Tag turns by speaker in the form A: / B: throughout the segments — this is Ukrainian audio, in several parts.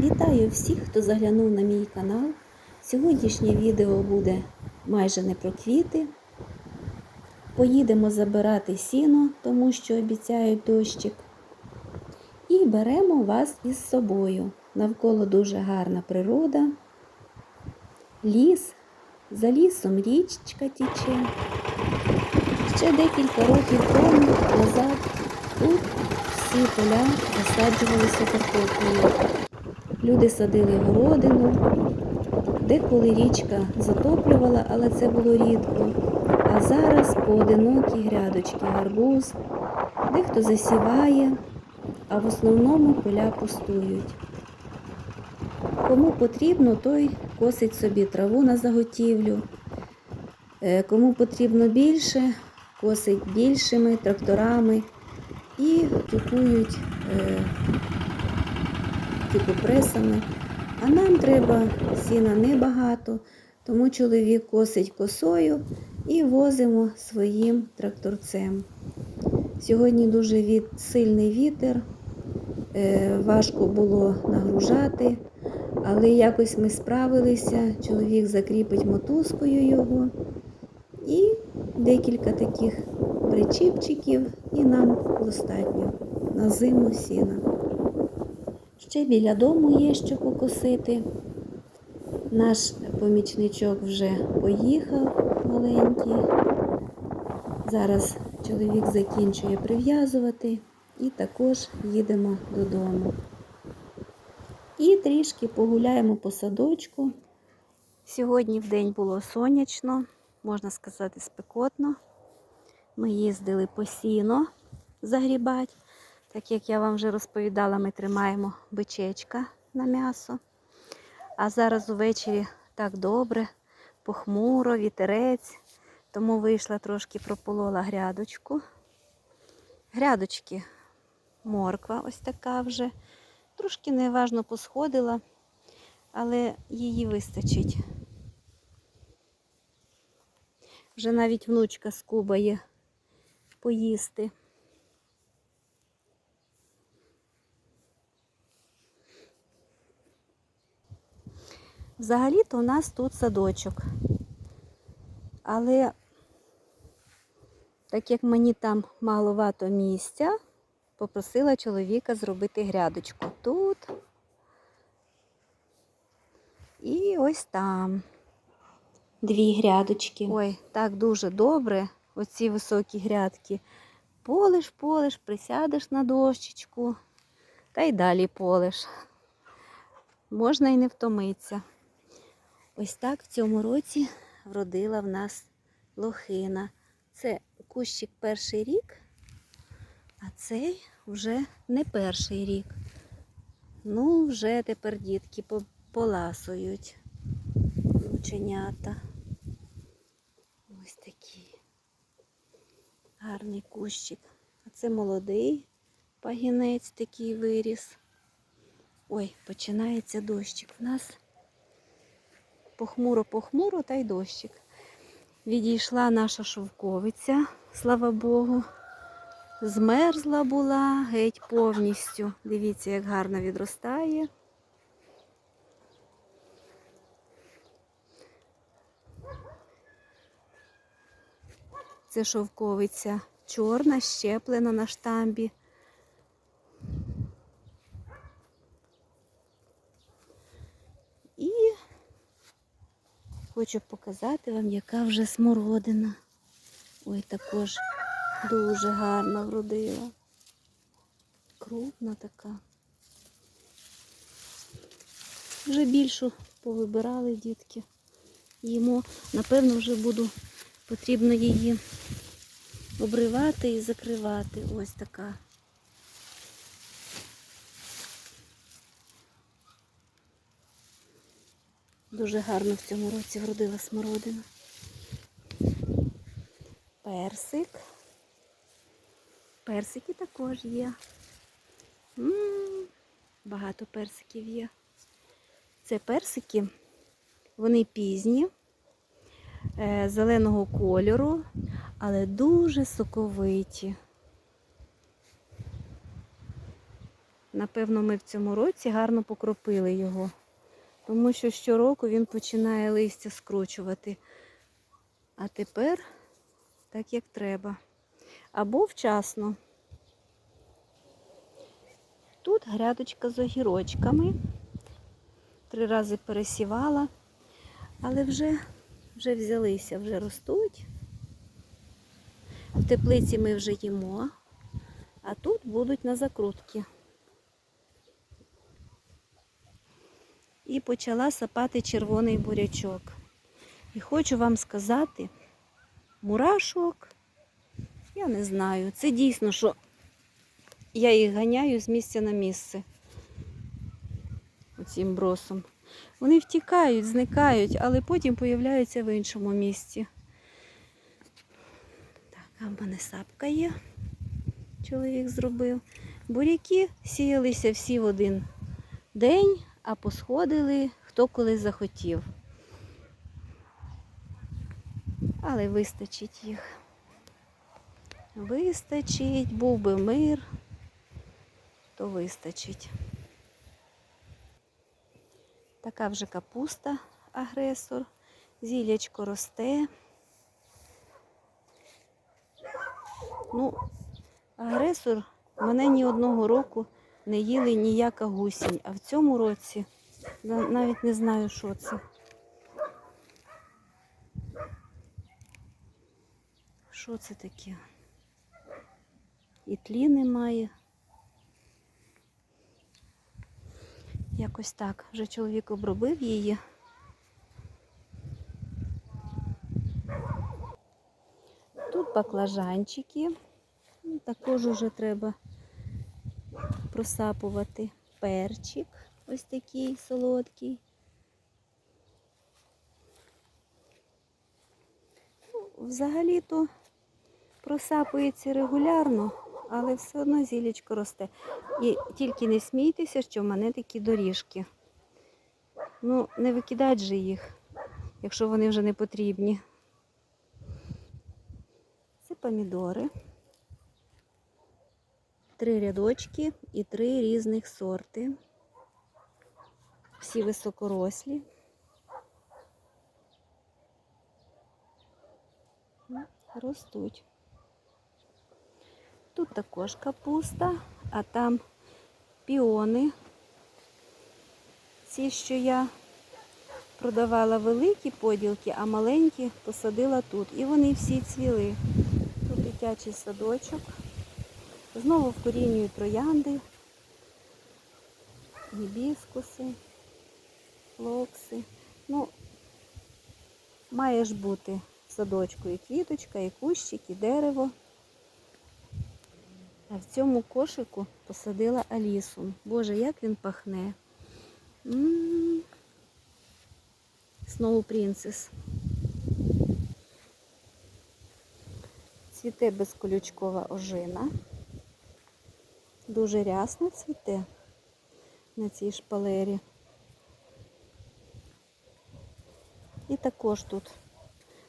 A: Вітаю всіх, хто заглянув на мій канал. Сьогоднішнє відео буде майже не про квіти. Поїдемо забирати сіно, тому що обіцяють дощик. І беремо вас із собою. Навколо дуже гарна природа, ліс, за лісом річка тіче. Ще декілька років тому назад тут всі поля засаджувалися картоплею. Люди садили городину, деколи річка затоплювала, але це було рідко. А зараз поодинокі грядочки, гарбуз, дехто засіває, а в основному поля пустують. Кому потрібно, той косить собі траву на заготівлю. Е, Кому потрібно більше, косить більшими тракторами і тюкують е, тюкопресами. А нам треба сіна небагато, тому чоловік косить косою і возимо своїм тракторцем. Сьогодні дуже від, сильний вітер, е, важко було нагружати, але якось ми справилися. Чоловік закріпить мотузкою його і декілька таких причіпчиків, і нам достатньо на зиму сіна. Ще біля дому є що покосити. Наш помічничок вже поїхав маленький. Зараз чоловік закінчує прив'язувати і також їдемо додому. І трішки погуляємо по садочку. Сьогодні в день було сонячно, можна сказати, спекотно. Ми їздили по сіно загрібати. Так як я вам вже розповідала, ми тримаємо бичечка на м'ясо. А зараз увечері так добре, похмуро, вітерець. Тому вийшла трошки прополола грядочку. Грядочки морква ось така вже. Трошки неважно посходила, але її вистачить. Вже навіть внучка скубає поїсти. Взагалі-то у нас тут садочок. Але так як мені там маловато місця, попросила чоловіка зробити грядочку тут і ось там. Дві грядочки. Ой, так дуже добре. Оці високі грядки. Полиш, полиш, присядеш на дощечку та й далі полиш. Можна і не втомитися. Ось так в цьому році вродила в нас лохина. Це кущик перший рік, а цей вже не перший рік. Ну, вже тепер дітки поласують ученята. Ось такий гарний кущик. А це молодий пагінець такий виріс. Ой, починається дощик. У нас похмуро-похмуро та й дощик. Відійшла наша шовковиця, слава Богу. Змерзла була геть повністю. Дивіться, як гарно відростає. Це шовковиця чорна, щеплена на штамбі. І хочу показати вам, яка вже смородина. Ой, також дуже гарно вродила. Крупна така. Вже більшу повибирали дітки. Їмо, напевно, вже буду потрібно її обривати і закривати. Ось така. Дуже гарно в цьому році вродила смородина. Персик. Персики також є. М, Багато персиків є. Це персики, вони пізні, е, зеленого кольору, але дуже соковиті. Напевно, ми в цьому році гарно покропили його, тому що щороку він починає листя скручувати. А тепер так, як треба. Або вчасно. Тут грядочка з огірочками. Три рази пересівала, але вже, вже взялися, вже ростуть. В теплиці ми вже їмо, а тут будуть на закрутки. І почала сапати червоний бурячок. І хочу вам сказати, мурашок, я не знаю. Це дійсно, що я їх ганяю з місця на місце. Оцім бросом. Вони втікають, зникають, але потім появляються в іншому місці. Так, а в мене сапка є. Чоловік зробив. Буряки сіялися всі в один день, а посходили хто коли захотів. Але вистачить їх. Вистачить, був би мир, то вистачить. Така вже капуста агресор, зілячко росте. Ну, агресор мене ні одного року не їли ніяка гусінь, а в цьому році навіть не знаю, що це. Що це таке? І тлі немає. Якось так. Вже чоловік обробив її. Тут баклажанчики. Ну, Також вже треба просапувати перчик. Ось такий солодкий. Ну, Взагалі-то просапується регулярно, але все одно зілечко росте. І тільки не смійтеся, що в мене такі доріжки. Ну, не викидать же їх, якщо вони вже не потрібні. Це помідори. Три рядочки і три різних сорти. Всі високорослі. Ростуть. Тут також капуста, а там піони. Ці, що я продавала великі поділки, а маленькі посадила тут. І вони всі цвіли. Тут дитячий садочок. Знову вкорінюю троянди, гібіскуси, флокси. Ну, має ж бути в садочку і квіточка, і кущик, і дерево. А в цьому кошику посадила Алісу. Боже, як він пахне. М. Сноу Принцес. Цвіте безколючкова ожина. Дуже рясно цвіте на цій шпалері. І також тут,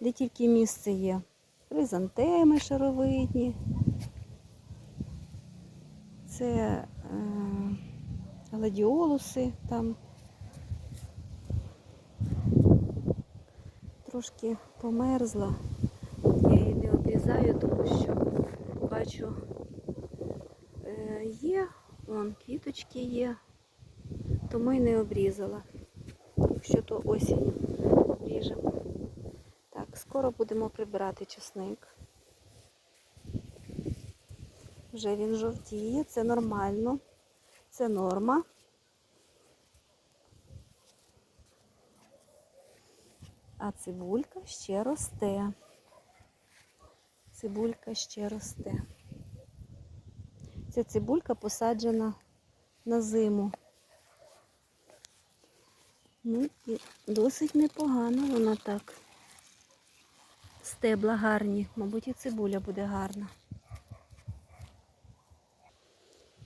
A: де тільки місце є, хризантеми шаровидні. Це е, гладіолуси там. Трошки померзла. Я її не обрізаю, тому що бачу, є, вон квіточки є, тому й не обрізала. Якщо то осінь обріжемо. Так, скоро будемо прибирати чесник. Вже він жовтіє, це нормально, це норма. А цибулька ще росте. Цибулька ще росте. Ця цибулька посаджена на зиму. Ну, і досить непогано вона так. Стебла гарні, мабуть, і цибуля буде гарна.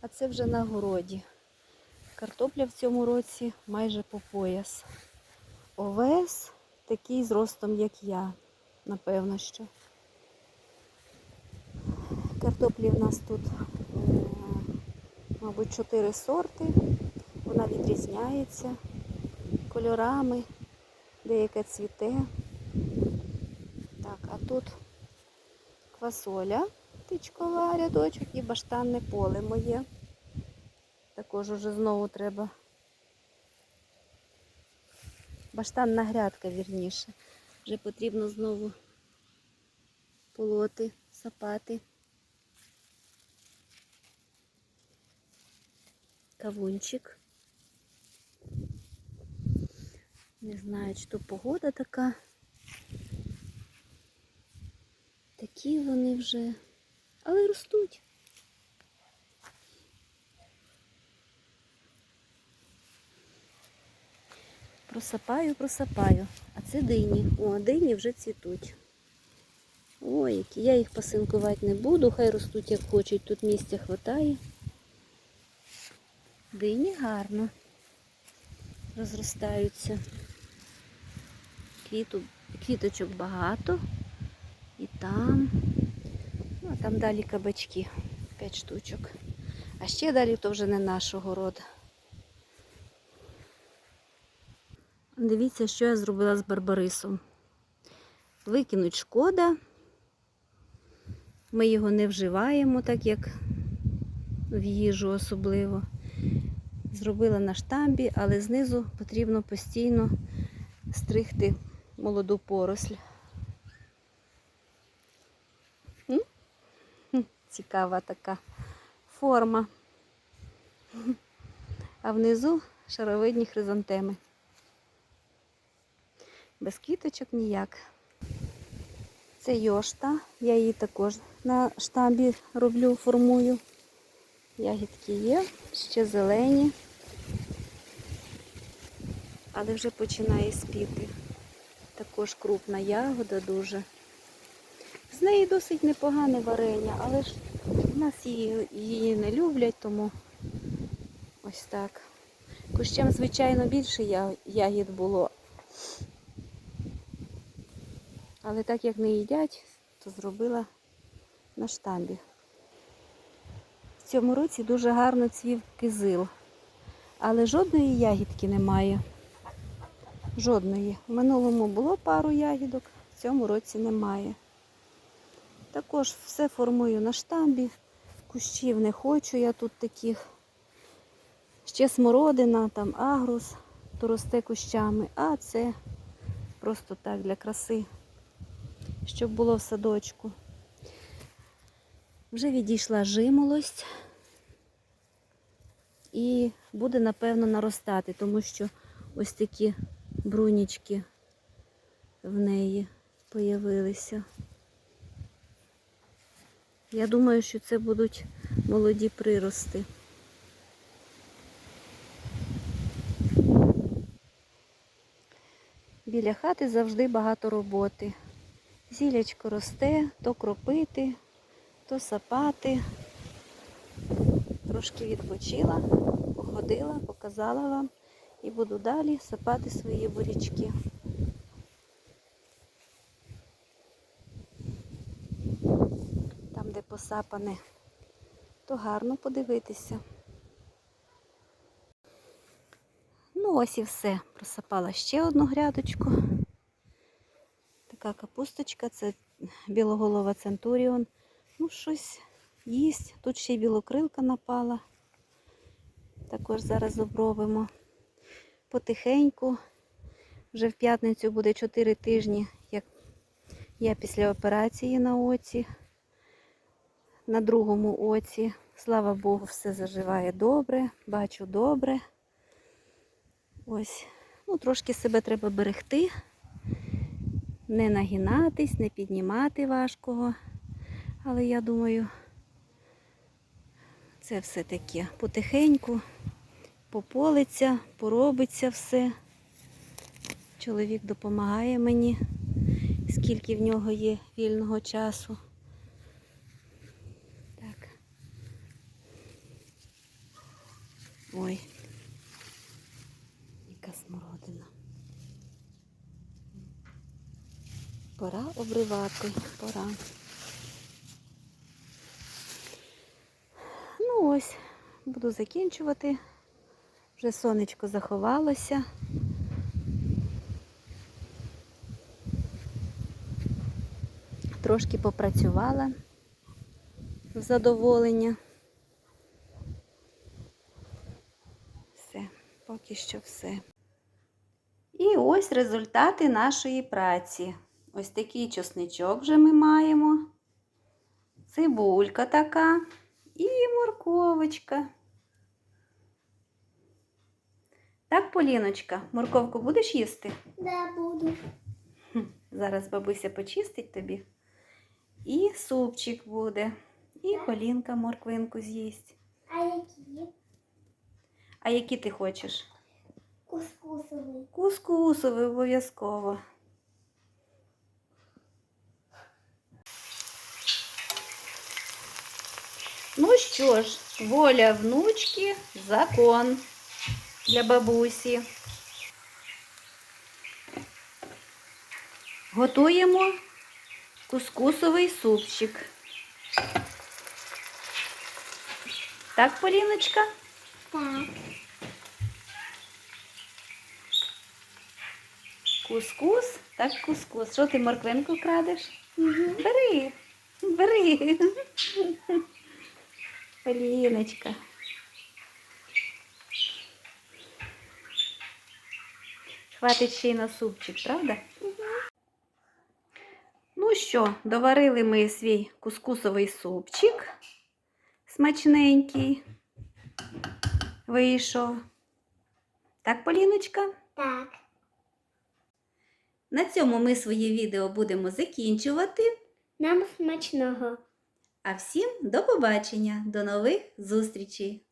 A: А це вже на городі. Картопля в цьому році майже по пояс. Овес такий з ростом, як я, напевно що. Картоплі в нас тут мабуть, чотири сорти. Вона відрізняється кольорами, деяке цвіте. Так, а тут квасоля тичкова рядочок і баштанне поле моє. Також уже знову треба. Баштанна грядка, вірніше. Вже потрібно знову полоти, сапати. Кавунчик. Не знаю, чи то погода така. Такі вони вже, але ростуть. Просапаю, просапаю. А це дині. О, дині вже цвітуть. Ой, які. Я їх пасинкувати не буду, хай ростуть як хочуть, тут місця хватає. Дині гарно розростаються. Квіту, квіточок багато. І там. Ну, а там далі кабачки. П'ять штучок. А ще далі то вже не наш город. Дивіться, що я зробила з барбарисом. Викинуть шкода. Ми його не вживаємо, так як в їжу особливо. Зробила на штамбі, але знизу потрібно постійно стригти молоду поросль. Цікава така форма. А внизу шаровидні хризантеми. Без квіточок ніяк. Це йошта. Я її також на штамбі роблю, формую. Ягідки є, ще зелені, але вже починає спіти. Також крупна ягода дуже. З неї досить непогане варення, але ж в нас її, її не люблять, тому ось так. Кущем, звичайно, більше ягід було. Але так як не їдять, то зробила на штамбі. Цьому році дуже гарно цвів кизил, але жодної ягідки немає. Жодної. В минулому було пару ягідок, в цьому році немає. Також все формую на штамбі. Кущів не хочу я тут таких. Ще смородина, там агрус, то росте кущами, а це просто так для краси, щоб було в садочку. Вже відійшла жимолость і буде, напевно, наростати, тому що ось такі брунічки в неї появилися. Я думаю, що це будуть молоді прирости. Біля хати завжди багато роботи. Зілячко росте, то кропити, то сапати. Трошки відпочила, походила, показала вам і буду далі сапати свої бурячки. Там, де посапане, то гарно подивитися. Ну, ось і все. Просапала ще одну грядочку. Така капусточка, це білоголова центуріон. Ну, щось їсть. Тут ще й білокрилка напала. Також зараз обробимо потихеньку. Вже в п'ятницю буде 4 тижні, як я після операції на оці, на другому оці. Слава Богу, все заживає добре, бачу добре. Ось, ну, трошки себе треба берегти, не нагинатись, не піднімати важкого. Але я думаю, це все таке потихеньку, пополиться, поробиться все. Чоловік допомагає мені, скільки в нього є вільного часу. Так. Ой. Яка смородина. Пора обривати, пора. Ну ось, буду закінчувати. Вже сонечко заховалося. Трошки попрацювала в задоволення. Все, поки що все. І ось результати нашої праці. Ось такий чесничок вже ми маємо. Цибулька така і морковочка. Так, Поліночка, морковку будеш їсти?
B: Да, буду.
A: Зараз бабуся почистить тобі. І супчик буде. І Полінка морквинку з'їсть.
B: А які?
A: А які ти хочеш?
B: Кускусовий.
A: Кускусовий обов'язково. Ну що ж, воля внучки закон для бабусі. Готуємо кускусовий супчик. Так, Поліночка?
B: Так.
A: Кускус, так кускус. Що ти морквинку крадеш?
B: Угу.
A: Бери, бери. Поліночка. Хватить ще й на супчик, правда? Ну що, доварили ми свій кускусовий супчик. Смачненький. Вийшов. Так, Поліночка?
B: Так.
A: На цьому ми своє відео будемо закінчувати.
B: Нам смачного.
A: А всім до побачення, до нових зустрічей!